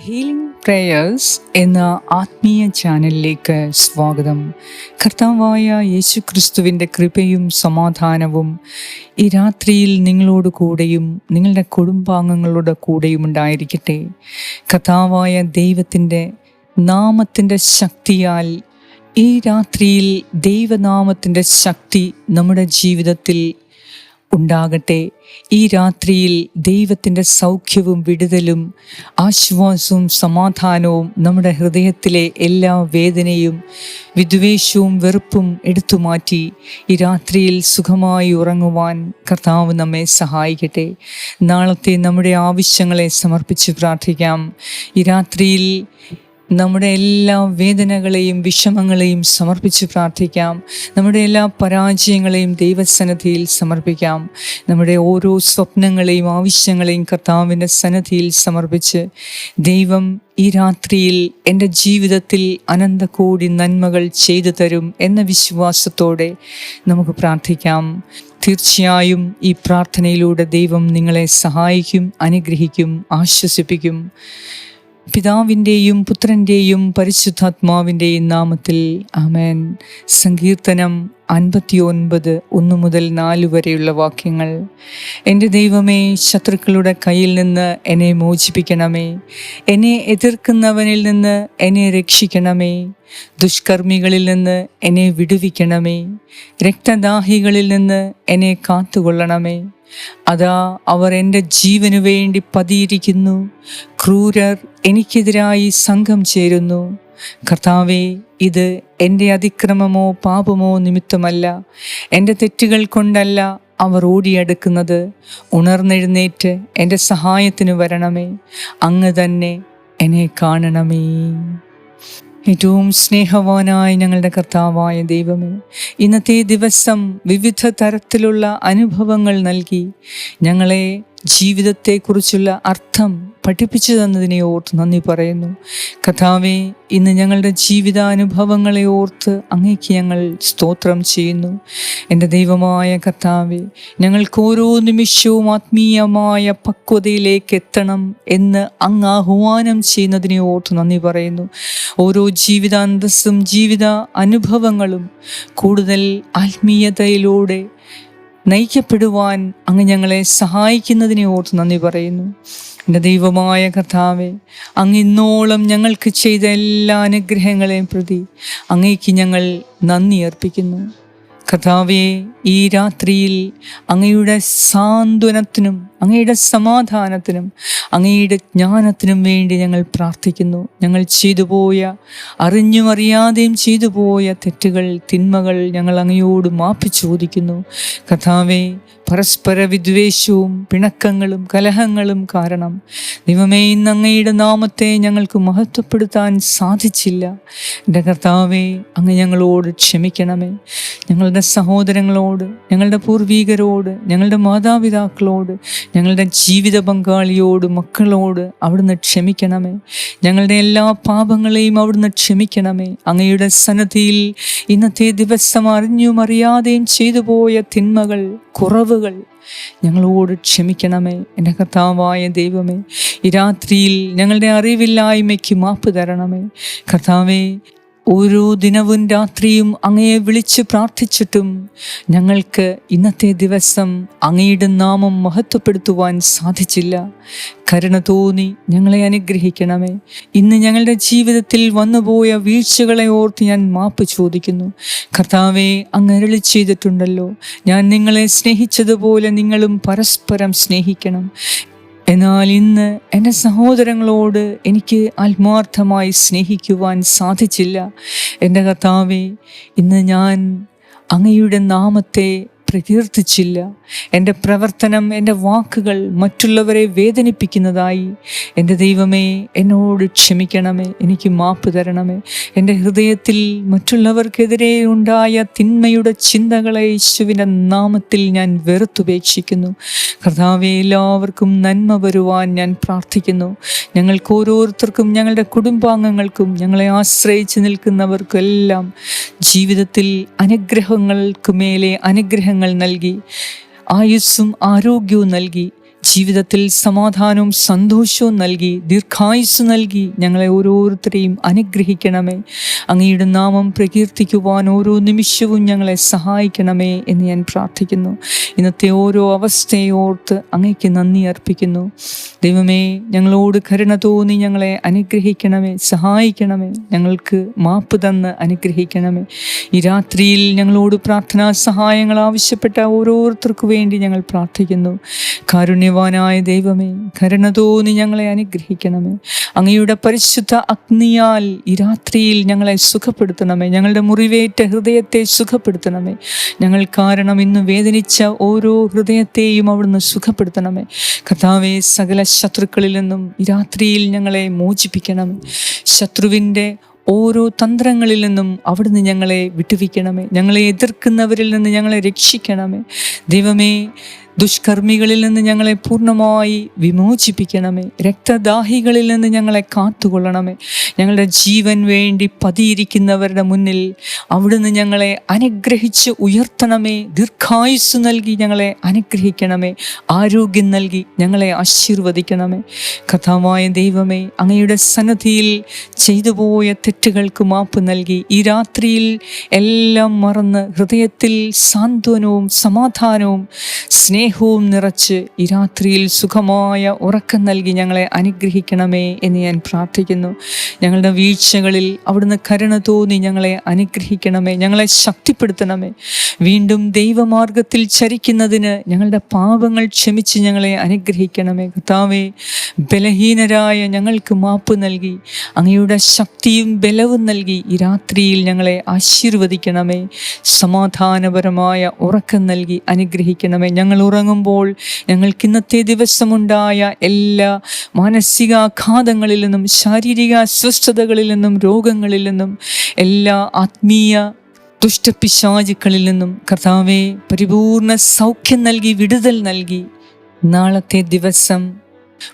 Healing prayers എന്ന ആത്മീയ ചാനലിലേക്ക് സ്വാഗതം. കർത്താവായ യേശു ക്രിസ്തുവിന്റെ കൃപയും സമാധാനവും ഈ രാത്രിയിൽ നിങ്ങളോട് കൂടെയും നിങ്ങളുടെ കുടുംബാംഗങ്ങളുടെ കൂടെയും ഉണ്ടായിരിക്കട്ടെ. കർത്താവായ ദൈവത്തിന്റെ നാമത്തിന്റെ ശക്തിയാൽ ഈ രാത്രിയിൽ ദൈവനാമത്തിന്റെ ശക്തി നമ്മുടെ ജീവിതത്തിൽ ഉണ്ടാകട്ടെ. ഈ രാത്രിയിൽ ദൈവത്തിന്റെ സൗഖ്യവും വിടുതലും ആശ്വാസവും സമാധാനവും നമ്മുടെ ഹൃദയത്തിലെ എല്ലാ വേദനയും വിദ്വേഷവും വെറുപ്പും എടുത്തു മാറ്റി ഈ രാത്രിയിൽ സുഖമായി ഉറങ്ങുവാൻ കർത്താവ് നമ്മെ സഹായിക്കട്ടെ. നാളത്തെ നമ്മുടെ ആവശ്യങ്ങളെ സമർപ്പിച്ച് പ്രാർത്ഥിക്കാം. ഈ രാത്രിയിൽ നമ്മുടെ എല്ലാ വേദനകളെയും വിഷമങ്ങളെയും സമർപ്പിച്ച് പ്രാർത്ഥിക്കാം. നമ്മുടെ എല്ലാ പരാജയങ്ങളെയും ദൈവസന്നദ്ധിയിൽ സമർപ്പിക്കാം. നമ്മുടെ ഓരോ സ്വപ്നങ്ങളെയും ആവശ്യങ്ങളെയും കർത്താവിന്റെ സന്നദ്ധിയിൽ സമർപ്പിച്ച് ദൈവം ഈ രാത്രിയിൽ എന്റെ ജീവിതത്തിൽ അനന്തകോടി നന്മകൾ ചെയ്തു തരും എന്ന വിശ്വാസത്തോടെ നമുക്ക് പ്രാർത്ഥിക്കാം. തീർച്ചയായും ഈ പ്രാർത്ഥനയിലൂടെ ദൈവം നിങ്ങളെ സഹായിക്കും അനുഗ്രഹിക്കും ആശ്വസിപ്പിക്കും. പിതാവിന്റെയും പുത്രന്റെയും പരിശുദ്ധാത്മാവിന്റെയും നാമത്തിൽ ആമേൻ. സങ്കീർത്തനം അൻപത്തി ഒൻപത് ഒന്ന് മുതൽ നാല് വരെയുള്ള വാക്യങ്ങൾ. എന്റെ ദൈവമേ ശത്രുക്കളുടെ കയ്യിൽ നിന്ന് എന്നെ മോചിപ്പിക്കണമേ. എന്നെ എതിർക്കുന്നവനിൽ നിന്ന് എന്നെ രക്ഷിക്കണമേ. ദുഷ്കർമ്മികളിൽ നിന്ന് എന്നെ വിടുവിക്കണമേ. രക്തദാഹികളിൽ നിന്ന് എന്നെ കാത്തുകൊള്ളണമേ. അതാ അവർ എന്റെ ജീവനു വേണ്ടി പതിയിരിക്കുന്നു. ക്രൂരർ എനിക്കെതിരായി സംഘം ചേരുന്നു. കർത്താവെ ഇത് എന്റെ അതിക്രമമോ പാപമോ നിമിത്തമല്ല. എന്റെ തെറ്റുകൾ കൊണ്ടല്ല അവർ ഓടിയെടുക്കുന്നത്. ഉണർന്നെഴുന്നേറ്റ് എന്റെ സഹായത്തിന് വരണമേ. അങ്ങ് തന്നെ എന്നെ കാണണമേ. ഏറ്റവും സ്നേഹവാനായ ഞങ്ങളുടെ കർത്താവായ ദൈവമേ ഇന്നത്തെ ദിവസം വിവിധ തരത്തിലുള്ള അനുഭവങ്ങൾ നൽകി ഞങ്ങളെ ജീവിതത്തെക്കുറിച്ചുള്ള അർത്ഥം പഠിപ്പിച്ചു തന്നതിനെ ഓർത്ത് നന്ദി പറയുന്നു. കഥാവെ ഇന്ന് ഞങ്ങളുടെ ജീവിതാനുഭവങ്ങളെ ഓർത്ത് അങ്ങേക്ക് ഞങ്ങൾ സ്തോത്രം ചെയ്യുന്നു. എന്റെ ദൈവമായ കർത്താവെ ഞങ്ങൾക്ക് ഓരോ നിമിഷവും ആത്മീയമായ പക്വതയിലേക്ക് എത്തണം എന്ന് അങ്ങ് ആഹ്വാനം ചെയ്യുന്നതിനെ ഓർത്ത് നന്ദി പറയുന്നു. ഓരോ ജീവിതാന്തസ്സും ജീവിത അനുഭവങ്ങളും കൂടുതൽ ആത്മീയതയിലൂടെ നയിക്കപ്പെടുവാൻ അങ്ങ് ഞങ്ങളെ സഹായിക്കുന്നതിനെ ഓർത്ത് നന്ദി പറയുന്നു. എന്റെ ദൈവമായ കർത്താവെ അങ്ങ് ഇന്നോളം ഞങ്ങൾക്ക് ചെയ്ത എല്ലാ അനുഗ്രഹങ്ങളെയും പ്രതി അങ്ങേക്ക് ഞങ്ങൾ നന്ദി അർപ്പിക്കുന്നു. കർത്താവെ ഈ രാത്രിയിൽ അങ്ങയുടെ സാന്ത്വനത്തിനും അങ്ങയുടെ സമാധാനത്തിനും അങ്ങയുടെ ജ്ഞാനത്തിനും വേണ്ടി ഞങ്ങൾ പ്രാർത്ഥിക്കുന്നു. ഞങ്ങൾ ചെയ്തു പോയ അറിഞ്ഞും അറിയാതെയും ചെയ്തു പോയ തെറ്റുകൾ തിന്മകൾ ഞങ്ങൾ അങ്ങയോട് മാപ്പി ചോദിക്കുന്നു. കഥാവേ പരസ്പര വിദ്വേഷവും പിണക്കങ്ങളും കലഹങ്ങളും കാരണം ദൈവമേ ഇന്ന് അങ്ങയുടെ നാമത്തെ ഞങ്ങൾക്ക് മഹത്വപ്പെടുത്താൻ സാധിച്ചില്ല. എന്റെ കർത്താവെ അങ്ങ് ഞങ്ങളോട് ക്ഷമിക്കണമേ. ഞങ്ങളുടെ സഹോദരങ്ങളോട് ഞങ്ങളുടെ പൂർവീകരോട് ഞങ്ങളുടെ മാതാപിതാക്കളോട് ഞങ്ങളുടെ ജീവിത പങ്കാളിയോട് മക്കളോട് അവിടുന്ന് ക്ഷമിക്കണമേ. ഞങ്ങളുടെ എല്ലാ പാപങ്ങളെയും അവിടുന്ന് ക്ഷമിക്കണമേ. അങ്ങയുടെ സന്നദ്ധിയിൽ ഇന്നത്തെ ദിവസം അറിഞ്ഞും അറിയാതെയും ചെയ്തു പോയ തിന്മകൾ കുറവുകൾ ഞങ്ങളോട് ക്ഷമിക്കണമേ. എന്റെ കർത്താവായ ദൈവമേ ഈ രാത്രിയിൽ ഞങ്ങളുടെ അറിവില്ലായ്മയ്ക്ക് മാപ്പ് തരണമേ. കർത്താവേ ഓരോ ദിനവും രാത്രിയും അങ്ങയെ വിളിച്ച് പ്രാർത്ഥിച്ചിട്ടും ഞങ്ങൾക്ക് ഇന്നത്തെ ദിവസം അങ്ങയുടെ നാമം മഹത്വപ്പെടുത്തുവാൻ സാധിച്ചില്ല. കരുണ തോന്നി ഞങ്ങളെ അനുഗ്രഹിക്കണമേ. ഇന്ന് ഞങ്ങളുടെ ജീവിതത്തിൽ വന്നുപോയ വീഴ്ചകളെ ഓർത്ത് ഞാൻ മാപ്പ് ചോദിക്കുന്നു. കർത്താവെ അങ്ങ് അരളി ചെയ്തിട്ടുണ്ടല്ലോ. ഞാൻ നിങ്ങളെ സ്നേഹിച്ചതുപോലെ നിങ്ങളും പരസ്പരം സ്നേഹിക്കണം. എന്നാൽ ഇന്ന് എന്റെ സഹോദരങ്ങളോട് എനിക്ക് ആത്മാർത്ഥമായി സ്നേഹിക്കുവാൻ സാധിച്ചില്ല. എന്റെ കർത്താവെ ഇന്ന് ഞാൻ അങ്ങയുടെ നാമത്തെ പ്രകീർത്തിച്ചില്ല. എന്റെ പ്രവർത്തനം എന്റെ വാക്കുകൾ മറ്റുള്ളവരെ വേദനിപ്പിക്കുന്നതായി. എന്റെ ദൈവമേ എന്നോട് ക്ഷമിക്കണമേ എനിക്ക് മാപ്പ് തരണമേ. എന്റെ ഹൃദയത്തിൽ മറ്റുള്ളവർക്കെതിരെ ഉണ്ടായ തിന്മയുടെ ചിന്തകളെ യേശുവിന്റെ നാമത്തിൽ ഞാൻ വെറുത്തുപേക്ഷിക്കുന്നു. കർത്താവെ എല്ലാവർക്കും നന്മ വരുവാൻ ഞാൻ പ്രാർത്ഥിക്കുന്നു. ഞങ്ങൾക്ക് ഓരോരുത്തർക്കും ഞങ്ങളുടെ കുടുംബാംഗങ്ങൾക്കും ഞങ്ങളെ ആശ്രയിച്ച് നിൽക്കുന്നവർക്കെല്ലാം ജീവിതത്തിൽ അനുഗ്രഹങ്ങൾക്ക് മേലെ അനുഗ്രഹങ്ങൾ നൽകി ആയുസ്സും ആരോഗ്യവും നൽകി. ജീവിതത്തിൽ സമാധാനവും സന്തോഷവും നൽകി ദീർഘായുസ് നൽകി ഞങ്ങളെ ഓരോരുത്തരെയും അനുഗ്രഹിക്കണമേ. അങ്ങയുടെ നാമം പ്രകീർത്തിക്കുവാൻ ഓരോ നിമിഷവും ഞങ്ങളെ സഹായിക്കണമേ എന്ന് ഞാൻ പ്രാർത്ഥിക്കുന്നു. ഇന്നത്തെ ഓരോ അവസ്ഥയെ ഓർത്ത് അങ്ങയ്ക്ക് നന്ദി അർപ്പിക്കുന്നു. ദൈവമേ ഞങ്ങളോട് കരുണ തോന്നി ഞങ്ങളെ അനുഗ്രഹിക്കണമേ സഹായിക്കണമേ ഞങ്ങൾക്ക് മാപ്പ് തന്ന് അനുഗ്രഹിക്കണമേ. ഈ രാത്രിയിൽ ഞങ്ങളോട് പ്രാർത്ഥനാ സഹായങ്ങൾ ആവശ്യപ്പെട്ട ഓരോരുത്തർക്കു വേണ്ടി ഞങ്ങൾ പ്രാർത്ഥിക്കുന്നു. കാരുണ്യവാനായ ദൈവമേ കരുണ തോന്നി ഞങ്ങളെ അനുഗ്രഹിക്കണമേ. അങ്ങയുടെ പരിശുദ്ധ അഗ്നിയാൽ ഈ രാത്രിയിൽ ഞങ്ങളെ സുഖപ്പെടുത്തണമേ. ഞങ്ങളുടെ മുറിവേറ്റ ഹൃദയത്തെ സുഖപ്പെടുത്തണമേ. ഞങ്ങൾ കാരണം ഇന്ന് വേദനിച്ച ഓരോ ഹൃദയത്തെയും അവിടുന്ന് സുഖപ്പെടുത്തണമേ. കർത്താവെ സകല ശത്രുക്കളിൽ നിന്നും ഈ രാത്രിയിൽ ഞങ്ങളെ മോചിപ്പിക്കണം ശത്രുവിന്റെ ഓരോ തന്ത്രങ്ങളിൽ നിന്നും അവിടുന്ന് ഞങ്ങളെ വിട്ടുവിക്കണമേ ഞങ്ങളെ എതിർക്കുന്നവരിൽ നിന്ന് ഞങ്ങളെ രക്ഷിക്കണമേ. ദൈവമേ ദുഷ്കർമ്മികളിൽ നിന്ന് ഞങ്ങളെ പൂർണമായി വിമോചിപ്പിക്കണമേ. രക്തദാഹികളിൽ നിന്ന് ഞങ്ങളെ കാത്തുകൊള്ളണമേ. ഞങ്ങളുടെ ജീവൻ വേണ്ടി പതിയിരിക്കുന്നവരുടെ മുന്നിൽ അവിടുന്ന് ഞങ്ങളെ അനുഗ്രഹിച്ച് ഉയർത്തണമേ. ദീർഘായുസ് നൽകി ഞങ്ങളെ അനുഗ്രഹിക്കണമേ. ആരോഗ്യം നൽകി ഞങ്ങളെ ആശീർവദിക്കണമേ. കഥാമായ ദൈവമേ അങ്ങയുടെ സന്നദ്ധിയിൽ ചെയ്തു പോയ തെറ്റുകൾക്ക് മാപ്പ് നൽകി. ഈ രാത്രിയിൽ എല്ലാം മറന്ന് ഹൃദയത്തിൽ സാന്ത്വനവും സമാധാനവും സ്നേഹവും നിറച്ച് ഈ രാത്രിയിൽ സുഖമായ ഉറക്കം നൽകി ഞങ്ങളെ അനുഗ്രഹിക്കണമേ എന്ന് ഞാൻ പ്രാർത്ഥിക്കുന്നു. ഞങ്ങളുടെ വീഴ്ചകളിൽ അവിടുന്ന് കരുണ തോന്നി ഞങ്ങളെ അനുഗ്രഹിക്കണമേ ഞങ്ങളെ ശക്തിപ്പെടുത്തണമേ. വീണ്ടും ദൈവമാർഗത്തിൽ ചരിക്കുന്നതിന് ഞങ്ങളുടെ പാപങ്ങൾ ക്ഷമിച്ച് ഞങ്ങളെ അനുഗ്രഹിക്കണമേ. കർത്താവേ ബലഹീനരായ ഞങ്ങൾക്ക് മാപ്പ് നൽകി അങ്ങയുടെ ശക്തിയും ബലവും നൽകി ഈ രാത്രിയിൽ ഞങ്ങളെ ആശീർവദിക്കണമേ. സമാധാനപരമായ ഉറക്കം നൽകി അനുഗ്രഹിക്കണമേ. ഞങ്ങൾ ഉറങ്ങുമ്പോൾ ഞങ്ങൾക്ക് ഇന്നത്തെ ദിവസമുണ്ടായ എല്ലാ മാനസികാഘാതങ്ങളിൽ നിന്നും ശാരീരിക അസ്വസ്ഥതകളിൽ നിന്നും രോഗങ്ങളിൽ നിന്നും എല്ലാ ആത്മീയ ദുഷ്ടപിശാചുക്കളിൽ നിന്നും കർത്താവെ പരിപൂർണ സൗഖ്യം നൽകി വിടുതൽ നൽകി നാളത്തെ ദിവസം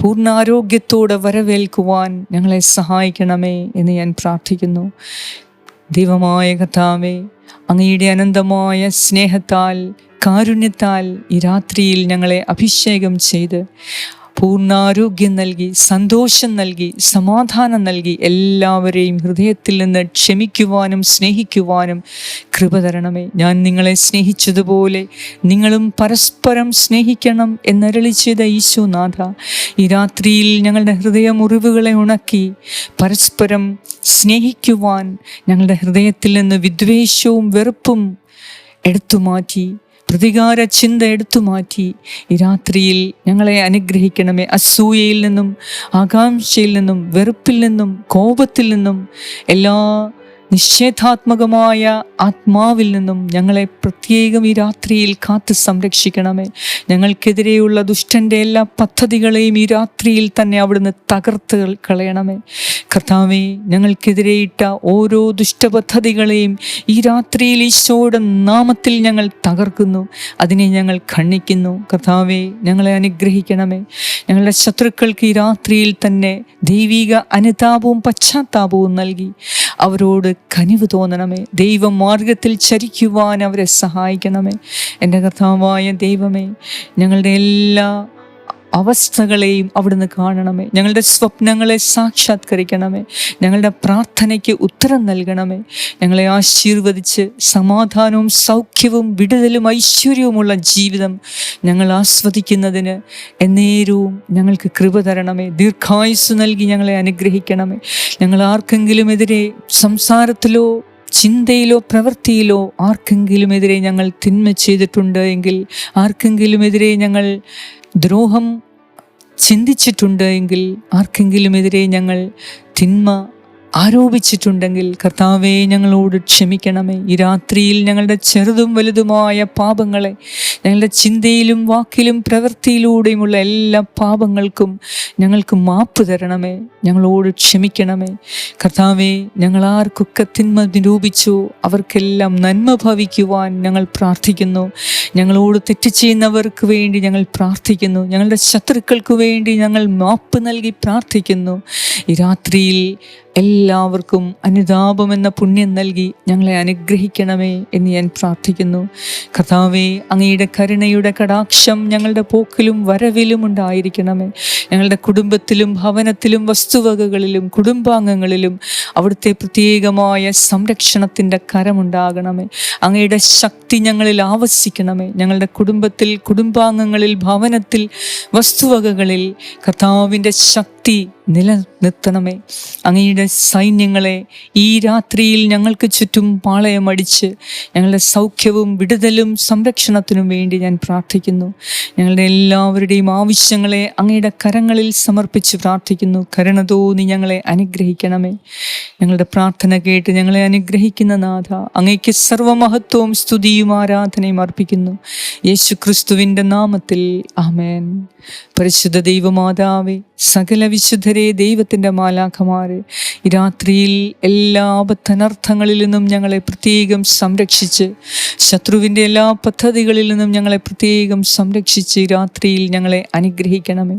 പൂർണ ആരോഗ്യത്തോടെ വരവേൽക്കുവാൻ ഞങ്ങളെ സഹായിക്കണമേ എന്ന് ഞാൻ പ്രാർത്ഥിക്കുന്നു. ദൈവമായ കർത്താവെ അങ്ങയുടെ അനന്തമായ സ്നേഹത്താൽ കാരുണ്യത്താൽ ഈ രാത്രിയിൽ ഞങ്ങളെ അഭിഷേകം ചെയ്ത് പൂർണാരോഗ്യം നൽകി സന്തോഷം നൽകി സമാധാനം നൽകി എല്ലാവരെയും ഹൃദയത്തിൽ നിന്ന് ക്ഷമിക്കുവാനും സ്നേഹിക്കുവാനും കൃപ തരണമേ. ഞാൻ നിങ്ങളെ സ്നേഹിച്ചതുപോലെ നിങ്ങളും പരസ്പരം സ്നേഹിക്കണം എന്നരളി ചെയ്ത ഈശോനാഥ ഈ രാത്രിയിൽ ഞങ്ങളുടെ ഹൃദയ മുറിവുകളെ ഉണക്കി പരസ്പരം സ്നേഹിക്കുവാൻ ഞങ്ങളുടെ ഹൃദയത്തിൽ നിന്ന് വിദ്വേഷവും വെറുപ്പും എടുത്തുമാറ്റി പ്രതികാര ചിന്ത എടുത്തു മാറ്റി. ഈ രാത്രിയിൽ ഞങ്ങളെ അനുഗ്രഹിക്കണമേ. അസൂയയിൽ നിന്നും ആകാംക്ഷയിൽ നിന്നും വെറുപ്പിൽ നിന്നും കോപത്തിൽ നിന്നും എല്ലാ നിഷേധാത്മകമായ ആത്മാവിൽ നിന്നും ഞങ്ങളെ പ്രത്യേകം ഈ രാത്രിയിൽ കാത്ത് സംരക്ഷിക്കണമേ. ഞങ്ങൾക്കെതിരെയുള്ള ദുഷ്ടന്റെ എല്ലാ പദ്ധതികളെയും ഈ രാത്രിയിൽ തന്നെ അവിടുന്ന് തകർത്ത് കളയണമേ. കർത്താവെ ഞങ്ങൾക്കെതിരെയിട്ട ഓരോ ദുഷ്ടപദ്ധതികളെയും ഈ രാത്രിയിൽ ഈശോയുടെ നാമത്തിൽ ഞങ്ങൾ തകർക്കുന്നു. അതിനെ ഞങ്ങൾ ഖണ്ഡിക്കുന്നു. കർത്താവെ ഞങ്ങളെ അനുഗ്രഹിക്കണമേ. ഞങ്ങളുടെ ശത്രുക്കൾക്ക് ഈ രാത്രിയിൽ തന്നെ ദൈവിക അനുതാപവും പശ്ചാത്താപവും നൽകി. അവരോട് കനിവ് തോന്നണമേ. ദൈവ മാർഗത്തിൽ ചരിക്കുവാൻ അവരെ സഹായിക്കണമേ. എന്റെ കർത്താവായ ദൈവമേ ഞങ്ങളുടെ എല്ലാ അവസ്ഥകളെയും അവിടുന്ന് കാണണമേ. ഞങ്ങളുടെ സ്വപ്നങ്ങളെ സാക്ഷാത്കരിക്കണമേ. ഞങ്ങളുടെ പ്രാർത്ഥനയ്ക്ക് ഉത്തരം നൽകണമേ. ഞങ്ങളെ ആശീർവദിച്ച് സമാധാനവും സൗഖ്യവും വിടുതലും ഐശ്വര്യവുമുള്ള ജീവിതം ഞങ്ങൾ ആസ്വദിക്കുന്നതിന് എന്നേരവും ഞങ്ങൾക്ക് കൃപ തരണമേ. ദീർഘായുസ് നൽകി ഞങ്ങളെ അനുഗ്രഹിക്കണമേ. ഞങ്ങൾ ആർക്കെങ്കിലും എതിരെ സംസാരത്തിലോ ചിന്തയിലോ പ്രവൃത്തിയിലോ ആർക്കെങ്കിലുമെതിരെ ഞങ്ങൾ തിന്മ ചെയ്തിട്ടുണ്ട് എങ്കിൽ ആർക്കെങ്കിലുമെതിരെ ഞങ്ങൾ ദ്രോഹം ചിന്തിച്ചിട്ടുണ്ട് എങ്കിൽ ആർക്കെങ്കിലുമെതിരെ ഞങ്ങൾ തിന്മ ആരോപിച്ചിട്ടുണ്ടെങ്കിൽ കർത്താവെ ഞങ്ങളോട് ക്ഷമിക്കണമേ. ഈ രാത്രിയിൽ ഞങ്ങളുടെ ചെറുതും വലുതുമായ പാപങ്ങളെ ഞങ്ങളുടെ ചിന്തയിലും വാക്കിലും പ്രവൃത്തിയിലൂടെയുമുള്ള എല്ലാ പാപങ്ങൾക്കും ഞങ്ങൾക്ക് മാപ്പ് തരണമേ. ഞങ്ങളോട് ക്ഷമിക്കണമേ. കർത്താവെ ഞങ്ങൾ ആർക്കൊക്കെ തിന്മ നിരൂപിച്ചു അവർക്കെല്ലാം നന്മ ഭവിക്കുവാൻ ഞങ്ങൾ പ്രാർത്ഥിക്കുന്നു. ഞങ്ങളോട് തെറ്റ് ചെയ്യുന്നവർക്ക് വേണ്ടി ഞങ്ങൾ പ്രാർത്ഥിക്കുന്നു. ഞങ്ങളുടെ ശത്രുക്കൾക്ക് വേണ്ടി ഞങ്ങൾ മാപ്പ് നൽകി പ്രാർത്ഥിക്കുന്നു. ഈ രാത്രിയിൽ എല്ലാവർക്കും അനുതാപമെന്ന പുണ്യം നൽകി ഞങ്ങളെ അനുഗ്രഹിക്കണമേ എന്ന് ഞാൻ പ്രാർത്ഥിക്കുന്നു. കഥാവേ അങ്ങയുടെ കരുണയുടെ കടാക്ഷം ഞങ്ങളുടെ പോക്കിലും വരവിലും ഉണ്ടായിരിക്കണമേ. ഞങ്ങളുടെ കുടുംബത്തിലും ഭവനത്തിലും വസ്തുവകകളിലും കുടുംബാംഗങ്ങളിലും അവിടുത്തെ പ്രത്യേകമായ സംരക്ഷണത്തിന്റെ കരമുണ്ടാകണമേ. അങ്ങയുടെ ശക്തി ഞങ്ങളിൽ ആവസിക്കണമേ. ഞങ്ങളുടെ കുടുംബത്തിൽ കുടുംബാംഗങ്ങളിൽ ഭവനത്തിൽ വസ്തുവകകളിൽ കർത്താവിന്റെ ശക്തി നിലനിർത്തണമേ. അങ്ങയുടെ സൈന്യങ്ങളെ ഈ രാത്രിയിൽ ഞങ്ങൾക്ക് ചുറ്റും പാളയമടിച്ച് ഞങ്ങളുടെ സൗഖ്യവും വിടുതലും സംരക്ഷണത്തിനും വേണ്ടി ഞാൻ പ്രാർത്ഥിക്കുന്നു. ഞങ്ങളുടെ എല്ലാവരുടെയും ആവശ്യങ്ങളെ അങ്ങയുടെ കരങ്ങളിൽ സമർപ്പിച്ച് പ്രാർത്ഥിക്കുന്നു. കരുണ തോന്നി ഞങ്ങളെ അനുഗ്രഹിക്കണമേ. ഞങ്ങളുടെ പ്രാർത്ഥന കേട്ട് ഞങ്ങളെ അനുഗ്രഹിക്കുന്ന നാഥ അങ്ങയ്ക്ക് സർവമഹത്വവും സ്തുതിയും ആരാധനയും അർപ്പിക്കുന്നു. യേശു ക്രിസ്തുവിന്റെ നാമത്തിൽ ആമേൻ. പരിശുദ്ധ ദൈവമാതാവേ സകല വിശുദ്ധരെ ദൈവത്തിന്റെ മാലാഖമാരെ ഈ രാത്രിയിൽ എല്ലാ ആപത്തനർത്ഥങ്ങളിൽ നിന്നും ഞങ്ങളെ പ്രത്യേകം സംരക്ഷിച്ച് ശത്രുവിന്റെ എല്ലാ പദ്ധതികളിൽ നിന്നും ഞങ്ങളെ പ്രത്യേകം സംരക്ഷിച്ച് രാത്രിയിൽ ഞങ്ങളെ അനുഗ്രഹിക്കണമേ.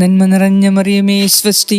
നന്മ നിറഞ്ഞ മറിയമേ സ്വസ്തി.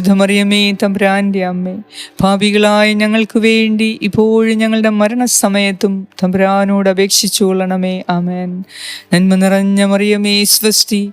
മറിയമേ തമ്പ്രാന്റെ അമ്മേ. ഭാവികളായ ഞങ്ങൾക്ക് വേണ്ടി ഇപ്പോഴും ഞങ്ങളുടെ മരണസമയത്തും തമ്പ്രാനോട് അപേക്ഷിച്ചു കൊള്ളണമേ ആമേൻ. നന്മ നിറഞ്ഞ മറിയമേ സ്വസ്തി.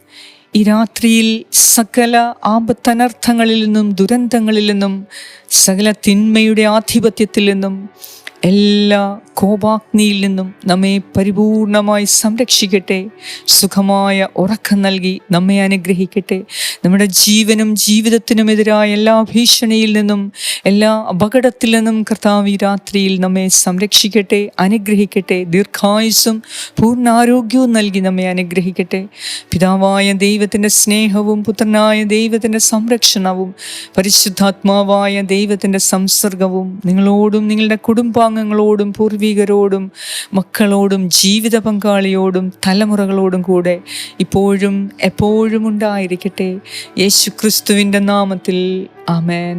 ഈ രാത്രിയിൽ സകല ആപത്തനർത്ഥങ്ങളിൽ നിന്നും ദുരന്തങ്ങളിൽ നിന്നും സകല തിന്മയുടെ ആധിപത്യത്തിൽ നിന്നും എല്ലാ കോപാഗ്നിയിൽ നിന്നും നമ്മെ പരിപൂർണമായി സംരക്ഷിക്കട്ടെ. സുഖമായ ഉറക്കം നൽകി നമ്മെ അനുഗ്രഹിക്കട്ടെ. നമ്മുടെ ജീവനും ജീവിതത്തിനുമെതിരായ എല്ലാ ഭീഷണിയിൽ നിന്നും എല്ലാ അപകടത്തിൽ നിന്നും കർത്താവ് ഈ രാത്രിയിൽ നമ്മെ സംരക്ഷിക്കട്ടെ അനുഗ്രഹിക്കട്ടെ. ദീർഘായുസ്സും പൂർണാരോഗ്യവും നൽകി നമ്മെ അനുഗ്രഹിക്കട്ടെ. പിതാവായ ദൈവത്തിന്റെ സ്നേഹവും പുത്രനായ ദൈവത്തിന്റെ സംരക്ഷണവും പരിശുദ്ധാത്മാവായ ദൈവത്തിന്റെ സംസർഗവും നിങ്ങളോടും നിങ്ങളുടെ കുടുംബാംഗങ്ങളോടും പൂർവികരോടും മക്കളോടും ജീവിത പങ്കാളിയോടും തലമുറകളോടും കൂടെ ഇപ്പോഴും എപ്പോഴും ഉണ്ടായിരിക്കട്ടെ. യേശു ക്രിസ്തുവിന്റെ നാമത്തിൽ ആമേൻ.